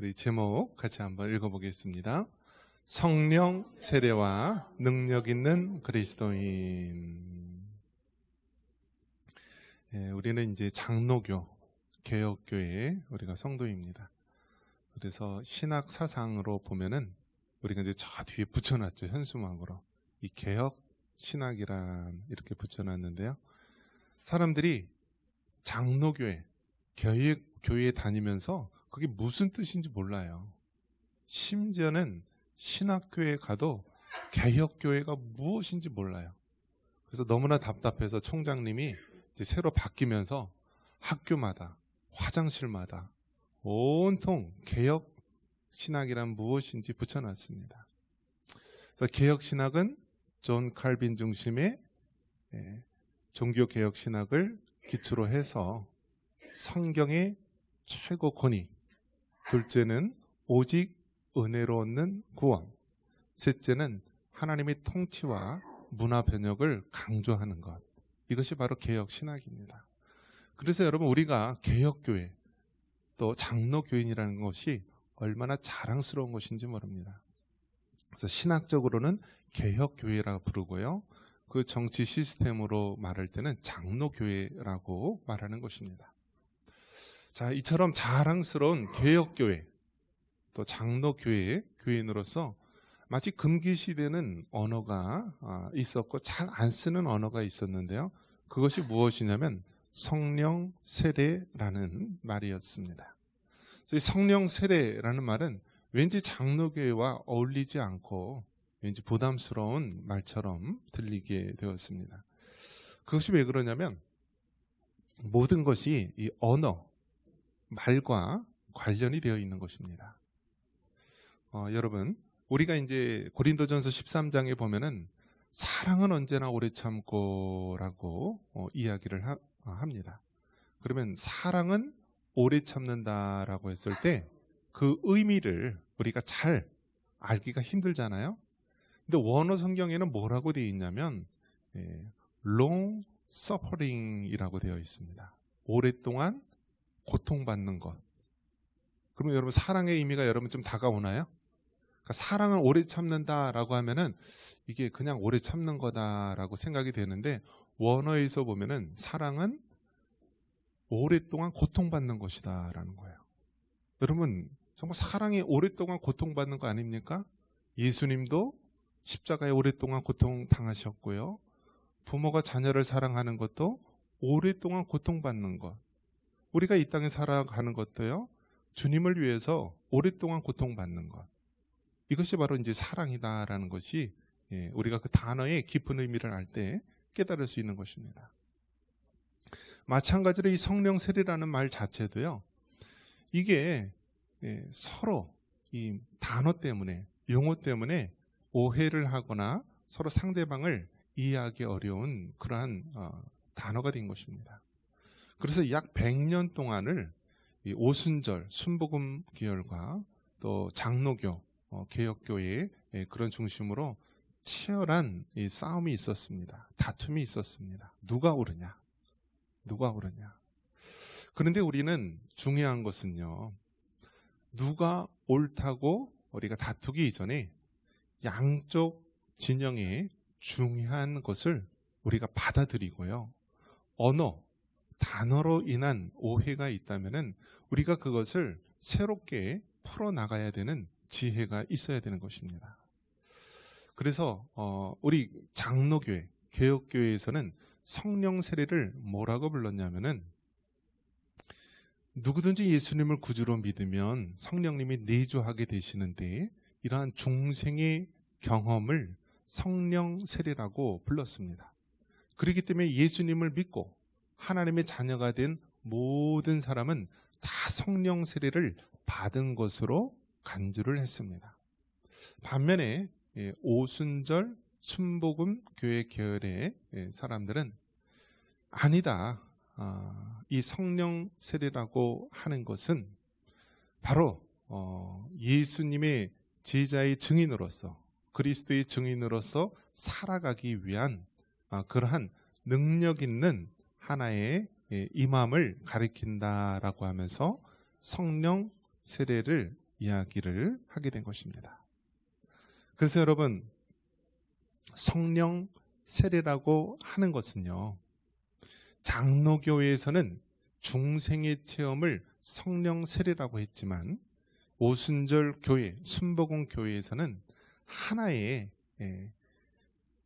우리 제목 같이 한번 읽어보겠습니다. 성령 세례와 능력 있는 그리스도인. 예, 우리는 이제 장로교, 개혁교회 우리가 성도입니다. 그래서 신학 사상으로 보면은 우리가 이제 저 뒤에 붙여놨죠 현수막으로 이 개혁 신학이란 이렇게 붙여놨는데요. 사람들이 장로교회, 교회, 교회에 다니면서 그게 무슨 뜻인지 몰라요. 심지어는 신학교에 가도 개혁교회가 무엇인지 몰라요. 그래서 너무나 답답해서 총장님이 이제 새로 바뀌면서 학교마다, 화장실마다 온통 개혁 신학이란 무엇인지 붙여놨습니다. 그래서 개혁 신학은 존 칼빈 중심의 예, 종교 개혁 신학을 기초로 해서 성경의 최고 권위, 둘째는 오직 은혜로 얻는 구원, 셋째는 하나님의 통치와 문화 변혁을 강조하는 것. 이것이 바로 개혁 신학입니다. 그래서 여러분 우리가 개혁 교회 또 장로 교인이라는 것이 얼마나 자랑스러운 것인지 모릅니다. 그래서 신학적으로는 개혁 교회라 부르고요. 그 정치 시스템으로 말할 때는 장로 교회라고 말하는 것입니다. 자, 이처럼 자랑스러운 개혁 교회 또 장로 교회 교인으로서 마치 금기 시대는 언어가 아, 있었고 잘 안 쓰는 언어가 있었는데요. 그것이 무엇이냐면 성령 세례라는 말이었습니다. 성령 세례라는 말은 왠지 장로교회와 어울리지 않고 왠지 부담스러운 말처럼 들리게 되었습니다. 그것이 왜 그러냐면 모든 것이 이 언어, 말과 관련이 되어 있는 것입니다. 어, 여러분, 우리가 이제 고린도전서 13장에 보면은 사랑은 언제나 오래 참고라고 어, 이야기를 하, 어, 합니다. 그러면 사랑은 오래 참는다라고 했을 때 그 의미를 우리가 잘 알기가 힘들잖아요. 근데 원어 성경에는 뭐라고 되어 있냐면 예, long suffering이라고 되어 있습니다. 오랫동안 고통받는 것. 그러면 여러분 사랑의 의미가 여러분 좀 다가오나요? 그러니까 사랑을 오래 참는다라고 하면은 이게 그냥 오래 참는 거다라고 생각이 되는데 원어에서 보면은 사랑은 오랫동안 고통받는 것이다라는 거예요. 여러분 정말 사랑이 오랫동안 고통받는 거 아닙니까? 예수님도 십자가에 오랫동안 고통 당하셨고요. 부모가 자녀를 사랑하는 것도 오랫동안 고통받는 것. 우리가 이 땅에 살아가는 것도요. 주님을 위해서 오랫동안 고통받는 것. 이것이 바로 이제 사랑이다라는 것이 예, 우리가 그 단어의 깊은 의미를 알 때 깨달을 수 있는 것입니다. 마찬가지로 이 성령 세례라는 말 자체도요. 이게 예, 서로 이 단어 때문에 용어 때문에 오해를 하거나 서로 상대방을 이해하기 어려운 그러한 어, 단어가 된 것입니다. 그래서 약 100년 동안을 오순절, 순복음 기열과 또 장로교, 어, 개혁교회의 예, 그런 중심으로 치열한 싸움이 있었습니다. 다툼이 있었습니다. 누가 옳으냐? 누가 옳으냐? 그런데 우리는 중요한 것은요. 누가 옳다고 우리가 다투기 이전에 양쪽 진영의 중요한 것을 우리가 받아들이고요. 언어, 단어로 인한 오해가 있다면 우리가 그것을 새롭게 풀어 나가야 되는 지혜가 있어야 되는 것입니다. 그래서 어, 우리 장로교회, 개혁교회에서는 성령 세례를 뭐라고 불렀냐면은 누구든지 예수님을 구주로 믿으면 성령님이 내주하게 되시는데 이러한 중생의 경험을 성령 세례라고 불렀습니다. 그렇기 때문에 예수님을 믿고 하나님의 자녀가 된 모든 사람은 다 성령 세례를 받은 것으로 간주를 했습니다. 반면에 예, 오순절 순복음 교회 계열의 예, 사람들은 아니다. 아, 이 성령 세례라고 하는 것은 바로 어, 예수님의 제자의 증인으로서 그리스도의 증인으로서 살아가기 위한 아, 그러한 능력 있는 하나의 예, 임함을 가리킨다라고 하면서 성령 세례를 이야기를 하게 된 것입니다. 그래서 여러분 성령 세례라고 하는 것은요. 장로교회에서는 중생의 체험을 성령 세례라고 했지만 오순절 교회, 순복음 교회에서는 하나의 예,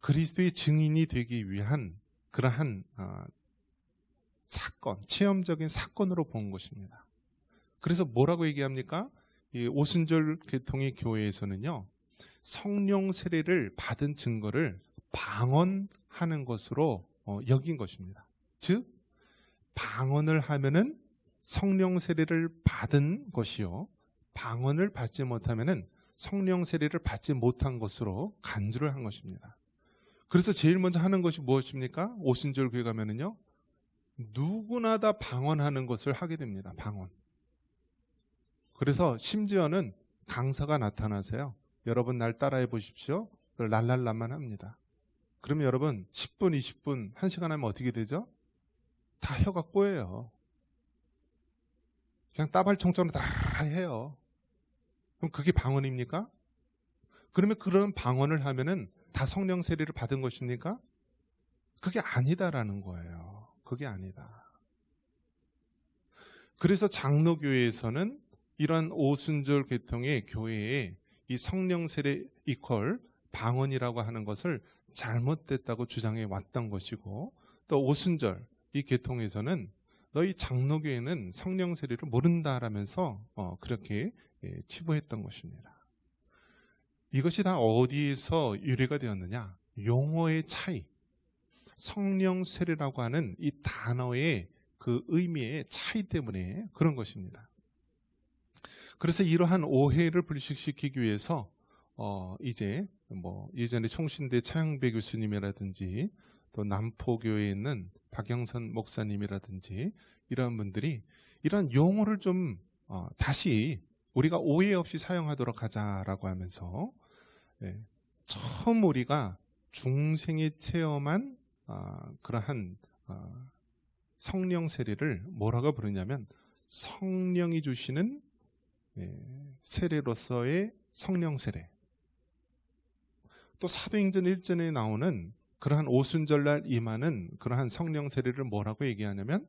그리스도의 증인이 되기 위한 그러한 어, 사건, 체험적인 사건으로 본 것입니다. 그래서 뭐라고 얘기합니까? 이 오순절 계통의 교회에서는요, 성령 세례를 받은 증거를 방언하는 것으로 어, 여긴 것입니다. 즉, 방언을 하면은 성령 세례를 받은 것이요. 방언을 받지 못하면은 성령 세례를 받지 못한 것으로 간주를 한 것입니다. 그래서 제일 먼저 하는 것이 무엇입니까? 오순절 교회 가면은요. 누구나 다 방언하는 것을 하게 됩니다. 방언. 그래서 심지어는 강사가 나타나세요. 여러분 날 따라해 보십시오. 랄랄랄만 합니다. 그러면 여러분 10분, 20분, 1시간 하면 어떻게 되죠? 다 혀가 꼬여요. 그냥 따발총처럼 다 해요. 그럼 그게 방언입니까? 그러면 그런 방언을 하면은 다 성령 세례를 받은 것입니까? 그게 아니다라는 거예요. 그게 아니다. 그래서 장로교회에서는 이러한 오순절 계통의 교회에 이 성령 세례 이퀄 방언이라고 하는 것을 잘못됐다고 주장해 왔던 것이고 또 오순절 이 계통에서는 너희 장로교회는 성령 세례를 모른다라면서 어, 그렇게 예, 치부했던 것입니다. 이것이 다 어디에서 유래가 되었느냐? 용어의 차이. 성령 세례라고 하는 이 단어의 그 의미의 차이 때문에 그런 것입니다. 그래서 이러한 오해를 불식시키기 위해서 어 이제 뭐 예전에 총신대 차영배 교수님이라든지 또 남포교회에 있는 박영선 목사님이라든지 이런 분들이 이런 용어를 좀 어, 다시 우리가 오해 없이 사용하도록 하자라고 하면서 네, 처음 우리가 중생이 체험한 어, 그러한 어, 성령 세례를 뭐라고 부르냐면 성령이 주시는 네, 세례로서의 성령 세례. 또 사도행전 1전에 나오는 그러한 오순절날 임하는 그러한 성령 세례를 뭐라고 얘기하냐면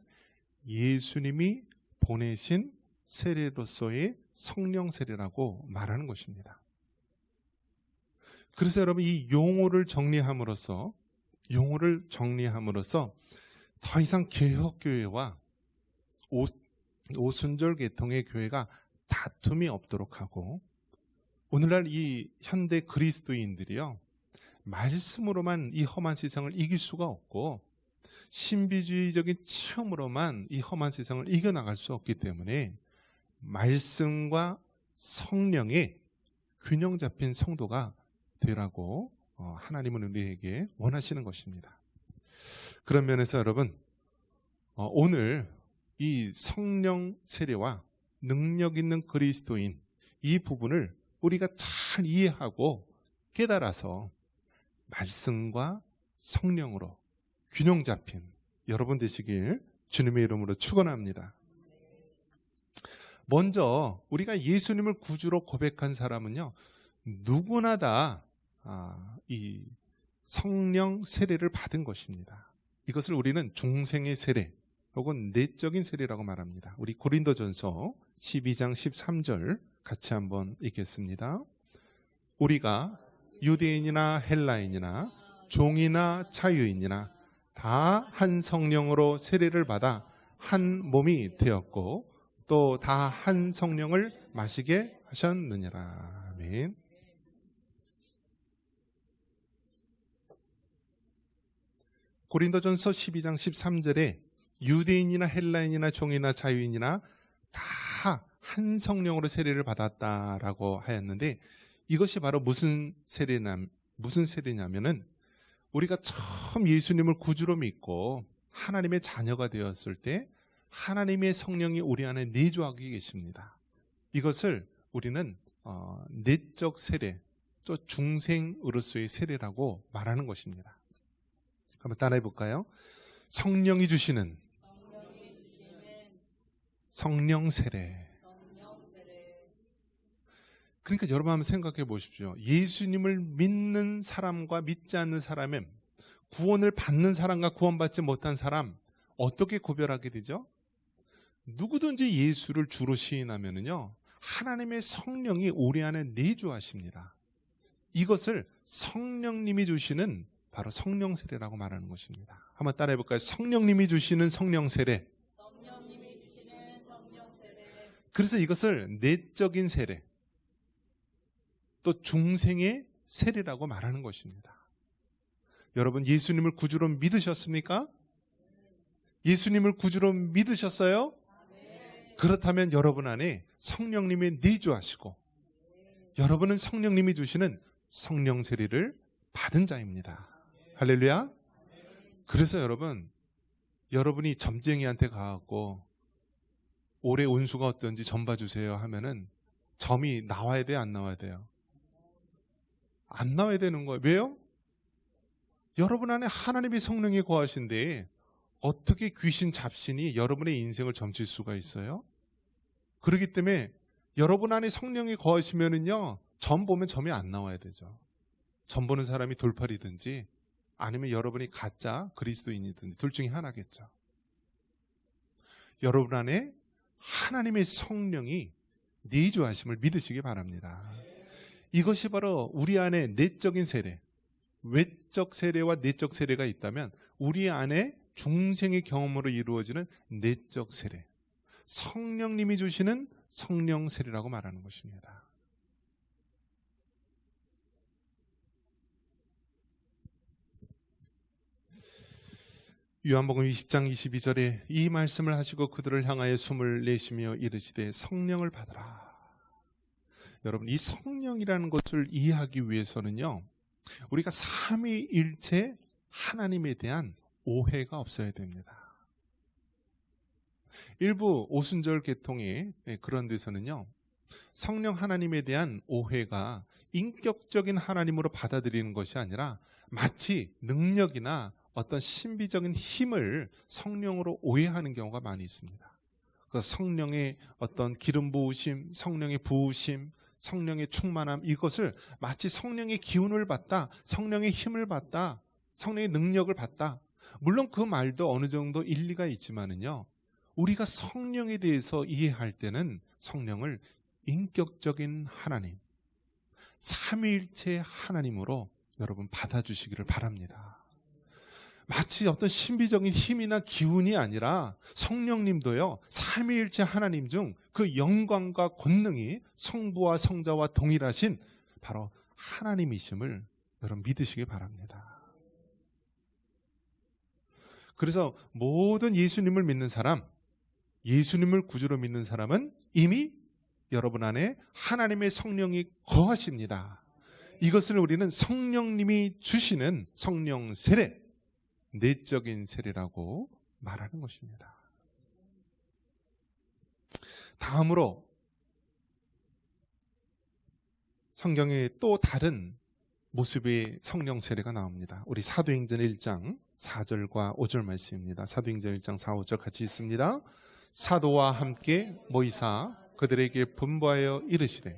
예수님이 보내신 세례로서의 성령 세례라고 말하는 것입니다. 그래서 여러분 이 용어를 정리함으로써 용어를 정리함으로써 더 이상 개혁교회와 오, 오순절 계통의 교회가 다툼이 없도록 하고 오늘날 이 현대 그리스도인들이요 말씀으로만 이 험한 세상을 이길 수가 없고 신비주의적인 체험으로만 이 험한 세상을 이겨나갈 수 없기 때문에 말씀과 성령의 균형 잡힌 성도가 되라고 어, 하나님은 우리에게 원하시는 것입니다. 그런 면에서 여러분 어, 오늘 이 성령 세례와 능력 있는 그리스도인 이 부분을 우리가 잘 이해하고 깨달아서 말씀과 성령으로 균형 잡힌 여러분 되시길 주님의 이름으로 축원합니다. 먼저 우리가 예수님을 구주로 고백한 사람은요 누구나 다 이 아, 성령 세례를 받은 것입니다. 이것을 우리는 중생의 세례 혹은 내적인 세례라고 말합니다. 우리 고린도전서 12장 13절 같이 한번 읽겠습니다. 우리가 유대인이나 헬라인이나 종이나 자유인이나 다 한 성령으로 세례를 받아 한 몸이 되었고 또 다 한 성령을 마시게 하셨느니라. 아멘. 고린도전서 12장 13절에 유대인이나 헬라인이나 종이나 자유인이나 다 한 성령으로 세례를 받았다라고 하였는데 이것이 바로 무슨 세례냐 무슨 세례냐면은 우리가 처음 예수님을 구주로 믿고 하나님의 자녀가 되었을 때 하나님의 성령이 우리 안에 내주하고 계십니다. 이것을 우리는 어, 내적 세례, 또 중생으로서의 세례라고 말하는 것입니다. 한번 따라해 볼까요? 성령이 주시는 성령 세례. 그러니까 여러분 한번 생각해 보십시오. 예수님을 믿는 사람과 믿지 않는 사람의 구원을 받는 사람과 구원받지 못한 사람 어떻게 구별하게 되죠? 누구든지 예수를 주로 시인하면은요. 하나님의 성령이 우리 안에 내주하십니다. 이것을 성령님이 주시는 바로 성령 세례라고 말하는 것입니다. 한번 따라해 볼까요? 성령님이 주시는 성령 세례. 성령님이 주시는 성령 세례, 그래서 이것을 내적인 세례, 또 중생의 세례라고 말하는 것입니다. 여러분 예수님을 구주로 믿으셨습니까? 예수님을 구주로 믿으셨어요? 그렇다면 여러분 안에 성령님이 내주하시고 여러분은 성령님이 주시는 성령 세례를 받은 자입니다. 할렐루야. 그래서 여러분 여러분이 점쟁이한테 가갖고 올해 운수가 어떤지 점 봐주세요 하면은 점이 나와야 돼요, 안 나와야 돼요? 안 나와야 되는 거예요. 왜요? 여러분 안에 하나님의 성령이 거하신데 어떻게 귀신 잡신이 여러분의 인생을 점칠 수가 있어요? 그렇기 때문에 여러분 안에 성령이 거하시면은요, 점 보면 점이 안 나와야 되죠. 점 보는 사람이 돌팔이든지 아니면 여러분이 가짜 그리스도인이든지 둘 중에 하나겠죠. 여러분 안에 하나님의 성령이 내주하심을 믿으시기 바랍니다. 이것이 바로 우리 안에 내적인 세례, 외적 세례와 내적 세례가 있다면 우리 안에 중생의 경험으로 이루어지는 내적 세례, 성령님이 주시는 성령 세례라고 말하는 것입니다. 요한복음 20장 22절에 이 말씀을 하시고 그들을 향하여 숨을 내쉬며 이르시되 성령을 받으라. 여러분 이 성령이라는 것을 이해하기 위해서는요. 우리가 삼위일체 하나님에 대한 오해가 없어야 됩니다. 일부 오순절 계통의 그런 데서는요. 성령 하나님에 대한 오해가 인격적인 하나님으로 받아들이는 것이 아니라 마치 능력이나 어떤 신비적인 힘을 성령으로 오해하는 경우가 많이 있습니다. 그 성령의 어떤 기름 부으심, 성령의 부으심, 성령의 충만함 이것을 마치 성령의 기운을 받다, 성령의 힘을 받다, 성령의 능력을 받다. 물론 그 말도 어느 정도 일리가 있지만은요. 우리가 성령에 대해서 이해할 때는 성령을 인격적인 하나님, 삼위일체 하나님으로 여러분 받아주시기를 바랍니다. 마치 어떤 신비적인 힘이나 기운이 아니라 성령님도요, 삼위일체 하나님 중 그 영광과 권능이 성부와 성자와 동일하신 바로 하나님이심을 여러분 믿으시기 바랍니다. 그래서 모든 예수님을 믿는 사람, 예수님을 구주로 믿는 사람은 이미 여러분 안에 하나님의 성령이 거하십니다. 이것을 우리는 성령님이 주시는 성령 세례, 내적인 세례라고 말하는 것입니다. 다음으로 성경에 또 다른 모습의 성령 세례가 나옵니다. 우리 사도행전 1장 4절과 5절 말씀입니다. 사도행전 1장 4, 5절 같이 있습니다. 사도와 함께 모이사 그들에게 분부하여 이르시되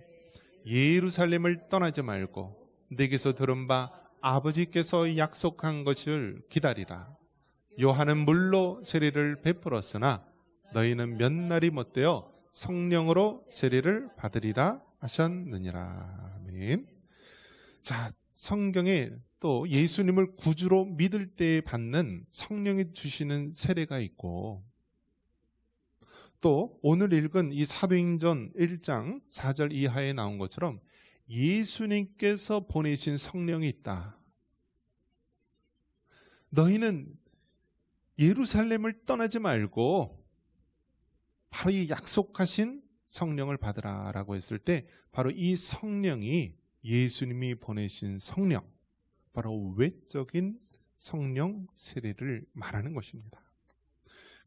예루살렘을 떠나지 말고 내게서 들은 바 아버지께서 약속한 것을 기다리라. 요한은 물로 세례를 베풀었으나 너희는 몇 날이 못되어 성령으로 세례를 받으리라 하셨느니라. 아멘. 자, 성경에 또 예수님을 구주로 믿을 때 받는 성령이 주시는 세례가 있고 또 오늘 읽은 이 사도행전 1장 4절 이하에 나온 것처럼 예수님께서 보내신 성령이 있다. 너희는 예루살렘을 떠나지 말고 바로 이 약속하신 성령을 받으라라고 했을 때 바로 이 성령이 예수님이 보내신 성령, 바로 외적인 성령 세례를 말하는 것입니다.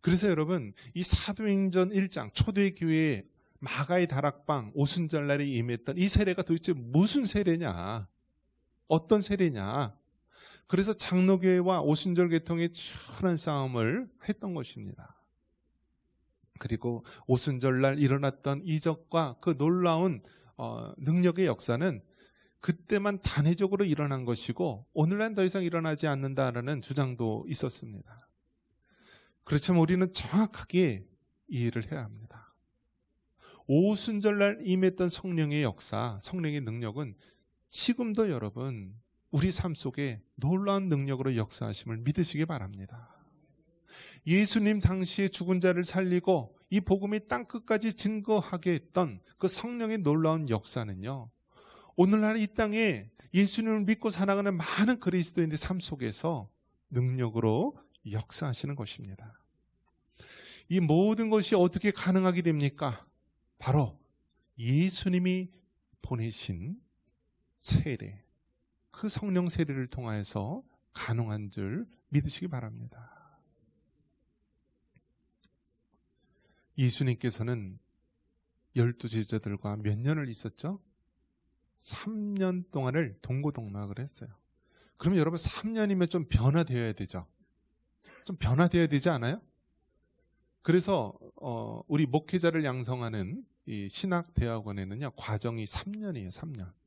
그래서 여러분 이 사도행전 1장 초대 교회 마가의 다락방 오순절날에 임했던 이 세례가 도대체 무슨 세례냐? 어떤 세례냐? 그래서 장로교회와 오순절 계통의 치열한 싸움을 했던 것입니다. 그리고 오순절날 일어났던 이적과 그 놀라운 어, 능력의 역사는 그때만 단회적으로 일어난 것이고 오늘날 더 이상 일어나지 않는다라는 주장도 있었습니다. 그렇지만 우리는 정확하게 이해를 해야 합니다. 오순절날 임했던 성령의 역사, 성령의 능력은 지금도 여러분 우리 삶 속에 놀라운 능력으로 역사하심을 믿으시기 바랍니다. 예수님 당시에 죽은 자를 살리고 이 복음이 땅 끝까지 증거하게 했던 그 성령의 놀라운 역사는요. 오늘날 이 땅에 예수님을 믿고 살아가는 많은 그리스도인의 삶 속에서 능력으로 역사하시는 것입니다. 이 모든 것이 어떻게 가능하게 됩니까? 바로 예수님이 보내신 세례, 그 성령 세례를 통하여서 가능한 줄 믿으시기 바랍니다. 예수님께서는 열두 제자들과 몇 년을 있었죠? 3년 동안을 동고동락을 했어요. 그러면 여러분 3년이면 좀 변화되어야 되죠. 좀 변화되어야 되지 않아요? 그래서 어, 우리 목회자를 양성하는 이 신학 대학원에는요 과정이 3년이에요. 3년.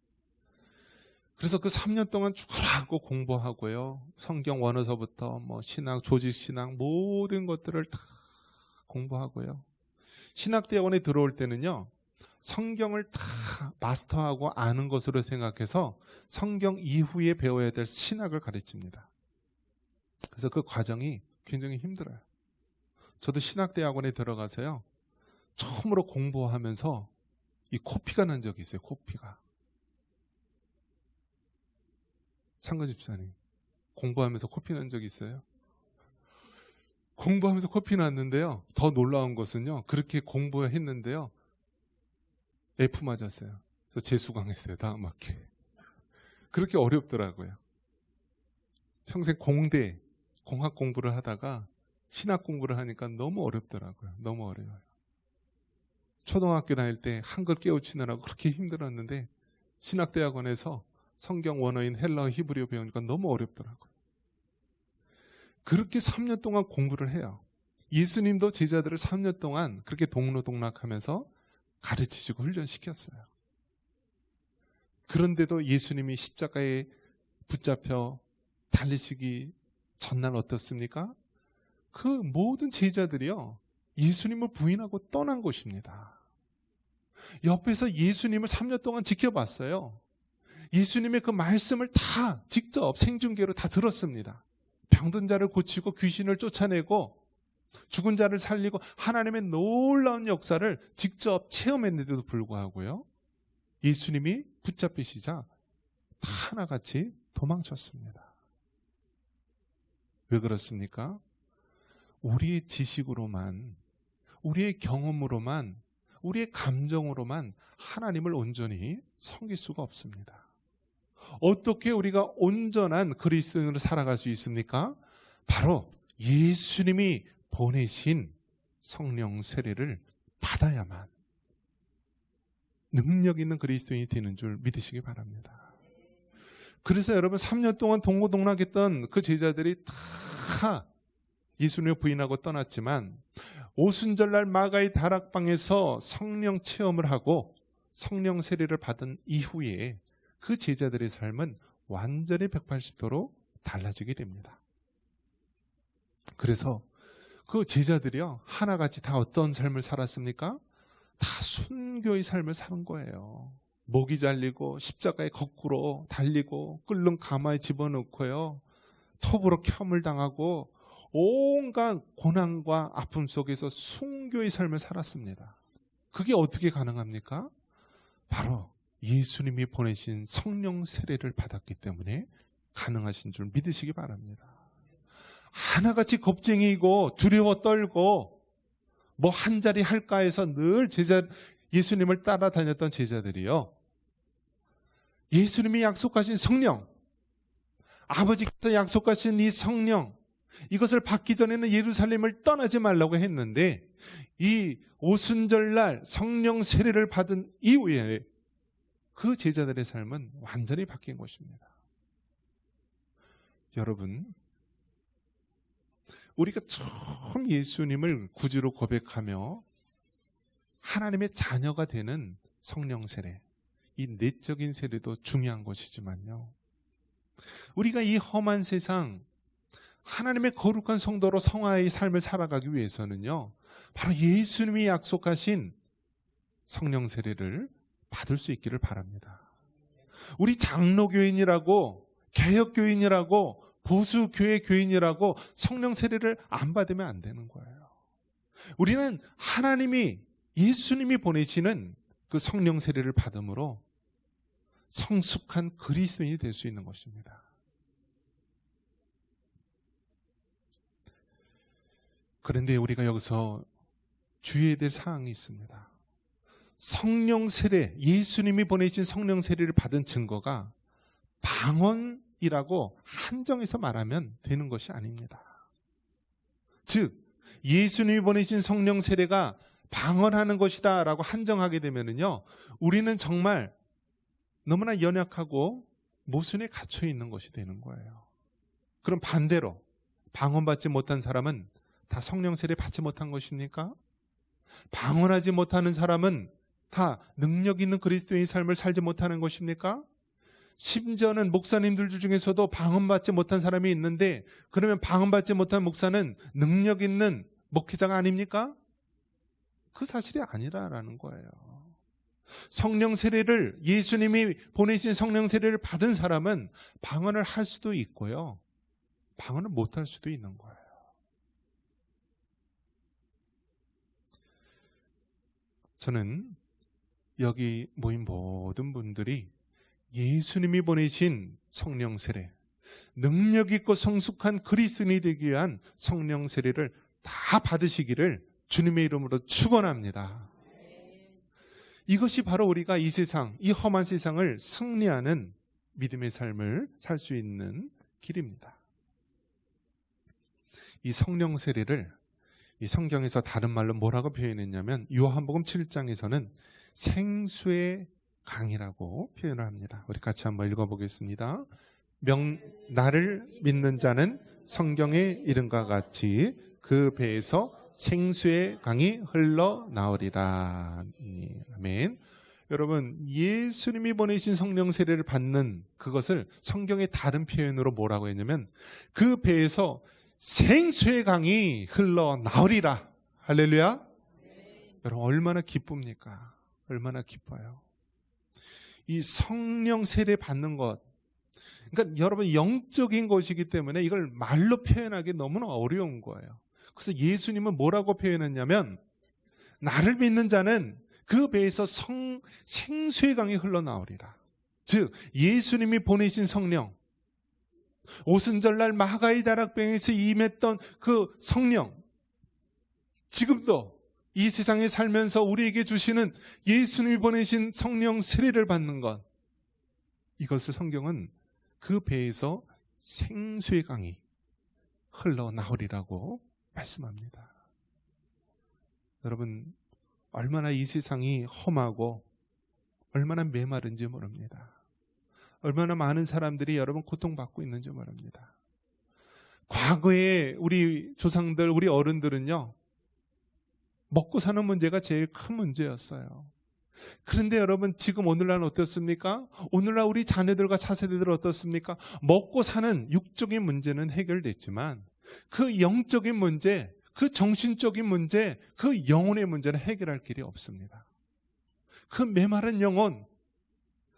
그래서 그 3년 동안 죽으라고 공부하고요. 성경 원어서부터 뭐 신학, 조직 신학 모든 것들을 다 공부하고요. 신학대학원에 들어올 때는요. 성경을 다 마스터하고 아는 것으로 생각해서 성경 이후에 배워야 될 신학을 가르칩니다. 그래서 그 과정이 굉장히 힘들어요. 저도 신학대학원에 들어가서요. 처음으로 공부하면서 이 코피가 난 적이 있어요. 코피가. 상거 집사님 공부하면서 코피 난 적이 있어요? 공부하면서 코피 났는데요. 더 놀라운 것은요. 그렇게 공부했는데요. F 맞았어요. 그래서 재수강했어요. 다음 학기. 그렇게 어렵더라고요. 평생 공대, 공학 공부를 하다가 신학 공부를 하니까 너무 어렵더라고요. 너무 어려워요. 초등학교 다닐 때 한글 깨우치느라고 그렇게 힘들었는데 신학대학원에서 성경 원어인 헬라어 히브리어 배우니까 너무 어렵더라고요. 그렇게 3년 동안 공부를 해요. 예수님도 제자들을 3년 동안 그렇게 동로동락하면서 가르치시고 훈련시켰어요. 그런데도 예수님이 십자가에 붙잡혀 달리시기 전날 어떻습니까? 그 모든 제자들이요. 예수님을 부인하고 떠난 것입니다. 옆에서 예수님을 3년 동안 지켜봤어요. 예수님의 그 말씀을 다 직접 생중계로 다 들었습니다. 병든 자를 고치고 귀신을 쫓아내고 죽은 자를 살리고 하나님의 놀라운 역사를 직접 체험했는데도 불구하고요. 예수님이 붙잡히시자 다 하나같이 도망쳤습니다. 왜 그렇습니까? 우리의 지식으로만, 우리의 경험으로만, 우리의 감정으로만 하나님을 온전히 섬길 수가 없습니다. 어떻게 우리가 온전한 그리스도인으로 살아갈 수 있습니까? 바로 예수님이 보내신 성령 세례를 받아야만 능력 있는 그리스도인이 되는 줄 믿으시기 바랍니다. 그래서 여러분 3년 동안 동고동락했던 그 제자들이 다 예수님을 부인하고 떠났지만 오순절날 마가의 다락방에서 성령 체험을 하고 성령 세례를 받은 이후에 그 제자들의 삶은 완전히 180도로 달라지게 됩니다. 그래서 그 제자들이요, 하나같이 다 어떤 삶을 살았습니까? 다 순교의 삶을 사는 거예요. 목이 잘리고 십자가에 거꾸로 달리고 끓는 가마에 집어넣고요. 톱으로 켬을 당하고 온갖 고난과 아픔 속에서 순교의 삶을 살았습니다. 그게 어떻게 가능합니까? 바로 예수님이 보내신 성령 세례를 받았기 때문에 가능하신 줄 믿으시기 바랍니다. 하나같이 겁쟁이고 두려워 떨고 뭐 한 자리 할까 해서 늘 제자 예수님을 따라다녔던 제자들이요. 예수님이 약속하신 성령, 아버지께서 약속하신 이 성령, 이것을 받기 전에는 예루살렘을 떠나지 말라고 했는데 이 오순절날 성령 세례를 받은 이후에 그 제자들의 삶은 완전히 바뀐 것입니다. 여러분, 우리가 처음 예수님을 구주로 고백하며 하나님의 자녀가 되는 성령 세례, 이 내적인 세례도 중요한 것이지만요. 우리가 이 험한 세상 하나님의 거룩한 성도로 성화의 삶을 살아가기 위해서는요. 바로 예수님이 약속하신 성령 세례를 받을 수 있기를 바랍니다. 우리 장로교인이라고 개혁교인이라고 보수교회 교인이라고 성령 세례를 안 받으면 안 되는 거예요. 우리는 하나님이 예수님이 보내시는 그 성령 세례를 받음으로 성숙한 그리스도인이 될 수 있는 것입니다. 그런데 우리가 여기서 주의해야 될 사항이 있습니다. 성령 세례, 예수님이 보내신 성령 세례를 받은 증거가 방언이라고 한정해서 말하면 되는 것이 아닙니다. 즉, 예수님이 보내신 성령 세례가 방언하는 것이다 라고 한정하게 되면은요, 우리는 정말 너무나 연약하고 모순에 갇혀 있는 것이 되는 거예요. 그럼 반대로 방언받지 못한 사람은 다 성령 세례 받지 못한 것입니까? 방언하지 못하는 사람은 다 능력 있는 그리스도의 삶을 살지 못하는 것입니까? 심지어는 목사님들 중에서도 방언받지 못한 사람이 있는데 그러면 방언받지 못한 목사는 능력 있는 목회자가 아닙니까? 그 사실이 아니라라는 거예요. 성령 세례를 예수님이 보내신 성령 세례를 받은 사람은 방언을 할 수도 있고요. 방언을 못 할 수도 있는 거예요. 저는 여기 모인 모든 분들이 예수님이 보내신 성령 세례, 능력 있고 성숙한 그리스도인이 되기 위한 성령 세례를 다 받으시기를 주님의 이름으로 축원합니다. 이것이 바로 우리가 이 세상, 이 험한 세상을 승리하는 믿음의 삶을 살 수 있는 길입니다. 이 성령 세례를 이 성경에서 다른 말로 뭐라고 표현했냐면 요한복음 7장에서는 생수의 강이라고 표현을 합니다. 우리 같이 한번 읽어보겠습니다. 명 나를 믿는 자는 성경의 이름과 같이 그 배에서 생수의 강이 흘러 나오리라. 아멘. 여러분, 예수님이 보내신 성령 세례를 받는 그것을 성경의 다른 표현으로 뭐라고 했냐면 그 배에서 생수의 강이 흘러 나오리라. 할렐루야. 여러분, 얼마나 기쁩니까? 얼마나 기뻐요. 이 성령 세례 받는 것. 그러니까 여러분 영적인 것이기 때문에 이걸 말로 표현하기 너무나 어려운 거예요. 그래서 예수님은 뭐라고 표현했냐면 나를 믿는 자는 그 배에서 성 생수의 강이 흘러나오리라. 즉 예수님이 보내신 성령 오순절날 마가이 다락병에서 임했던 그 성령 지금도 이 세상에 살면서 우리에게 주시는 예수님이 보내신 성령 세례를 받는 것 이것을 성경은 그 배에서 생수의 강이 흘러나오리라고 말씀합니다. 여러분, 얼마나 이 세상이 험하고 얼마나 메마른지 모릅니다. 얼마나 많은 사람들이 여러분 고통받고 있는지 모릅니다. 과거에 우리 조상들, 우리 어른들은요, 먹고 사는 문제가 제일 큰 문제였어요. 그런데 여러분 지금 오늘날 어떻습니까? 오늘날 우리 자녀들과 차세대들 어떻습니까? 먹고 사는 육적인 문제는 해결됐지만 그 영적인 문제, 그 정신적인 문제, 그 영혼의 문제는 해결할 길이 없습니다. 그 메마른 영혼,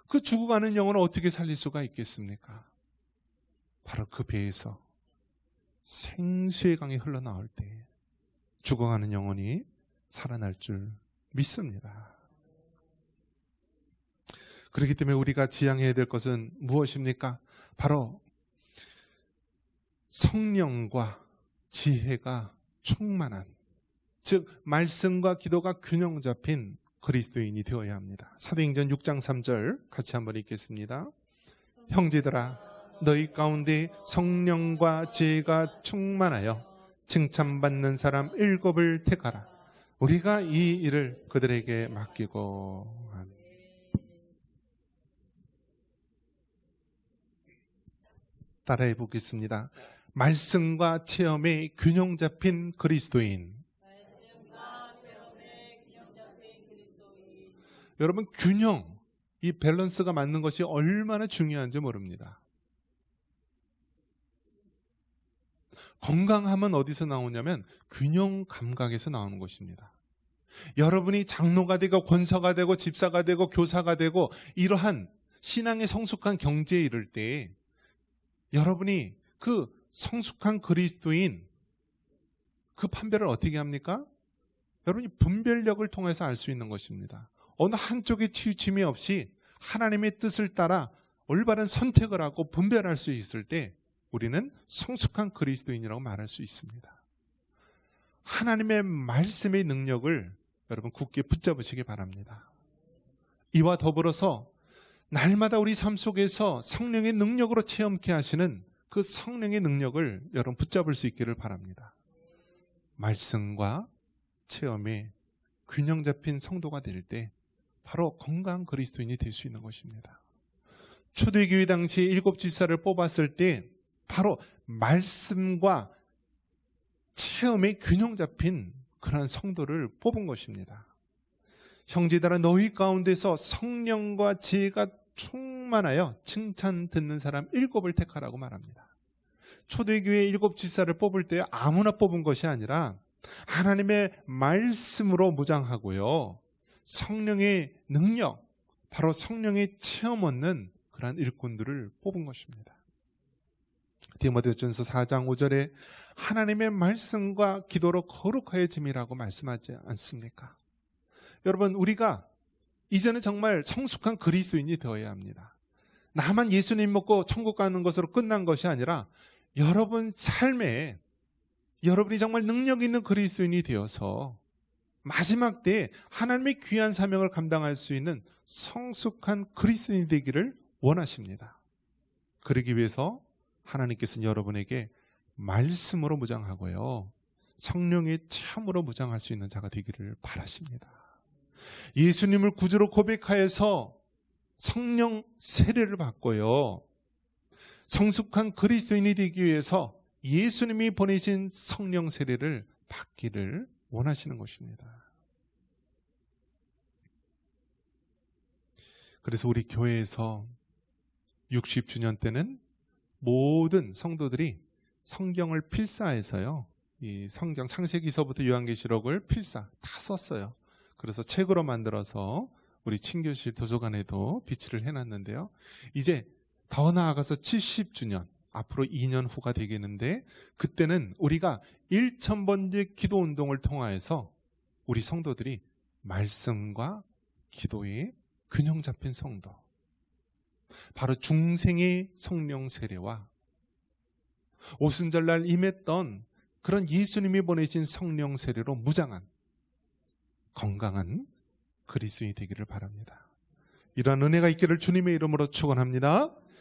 그 죽어가는 영혼을 어떻게 살릴 수가 있겠습니까? 바로 그 배에서 생수의 강이 흘러나올 때 죽어가는 영혼이 살아날 줄 믿습니다. 그렇기 때문에 우리가 지향해야 될 것은 무엇입니까? 바로 성령과 지혜가 충만한, 즉, 말씀과 기도가 균형 잡힌 그리스도인이 되어야 합니다. 사도행전 6장 3절 같이 한번 읽겠습니다. 형제들아, 너희 가운데 성령과 지혜가 충만하여 칭찬받는 사람 일곱을 택하라. 우리가 이 일을 그들에게 맡기고 따라해 보겠습니다. 말씀과 체험의 균형 잡힌 그리스도인. 여러분 균형 이 밸런스가 맞는 것이 얼마나 중요한지 모릅니다. 건강함은 어디서 나오냐면 균형 감각에서 나오는 것입니다. 여러분이 장로가 되고 권사가 되고 집사가 되고 교사가 되고 이러한 신앙의 성숙한 경지에 이를 때 여러분이 그 성숙한 그리스도인 그 판별을 어떻게 합니까? 여러분이 분별력을 통해서 알 수 있는 것입니다. 어느 한쪽에 치우침이 없이 하나님의 뜻을 따라 올바른 선택을 하고 분별할 수 있을 때 우리는 성숙한 그리스도인이라고 말할 수 있습니다. 하나님의 말씀의 능력을 여러분 굳게 붙잡으시기 바랍니다. 이와 더불어서 날마다 우리 삶 속에서 성령의 능력으로 체험케 하시는 그 성령의 능력을 여러분 붙잡을 수 있기를 바랍니다. 말씀과 체험에 균형 잡힌 성도가 될 때 바로 건강한 그리스도인이 될 수 있는 것입니다. 초대교회 당시 일곱 집사를 뽑았을 때 바로 말씀과 체험에 균형 잡힌 그러한 성도를 뽑은 것입니다. 형제들아 너희 가운데서 성령과 지혜가 충만하여 칭찬 듣는 사람 일곱을 택하라고 말합니다. 초대교회 일곱 지사를 뽑을 때 아무나 뽑은 것이 아니라 하나님의 말씀으로 무장하고요. 성령의 능력, 바로 성령의 체험 얻는 그러한 일꾼들을 뽑은 것입니다. 디모데전서 4장 5절에 하나님의 말씀과 기도로 거룩하여짐이라고 말씀하지 않습니까? 여러분 우리가 이제는 정말 성숙한 그리스도인이 되어야 합니다. 나만 예수님 먹고 천국 가는 것으로 끝난 것이 아니라 여러분 삶에 여러분이 정말 능력 있는 그리스도인이 되어서 마지막 때에 하나님의 귀한 사명을 감당할 수 있는 성숙한 그리스도인이 되기를 원하십니다. 그러기 위해서 하나님께서는 여러분에게 말씀으로 무장하고요. 성령의 참으로 무장할 수 있는 자가 되기를 바라십니다. 예수님을 구주로 고백하여서 성령 세례를 받고요. 성숙한 그리스도인이 되기 위해서 예수님이 보내신 성령 세례를 받기를 원하시는 것입니다. 그래서 우리 교회에서 60주년 때는 모든 성도들이 성경을 필사해서요. 이 성경 창세기서부터 요한계시록을 필사 다 썼어요. 그래서 책으로 만들어서 우리 친교실 도서관에도 비치를 해놨는데요. 이제 더 나아가서 70주년 앞으로 2년 후가 되겠는데 그때는 우리가 1천번째 기도 운동을 통하여서 우리 성도들이 말씀과 기도의 균형 잡힌 성도 바로 중생의 성령 세례와 오순절날 임했던 그런 예수님이 보내신 성령 세례로 무장한 건강한 그리스도인이 되기를 바랍니다. 이러한 은혜가 있기를 주님의 이름으로 축원합니다.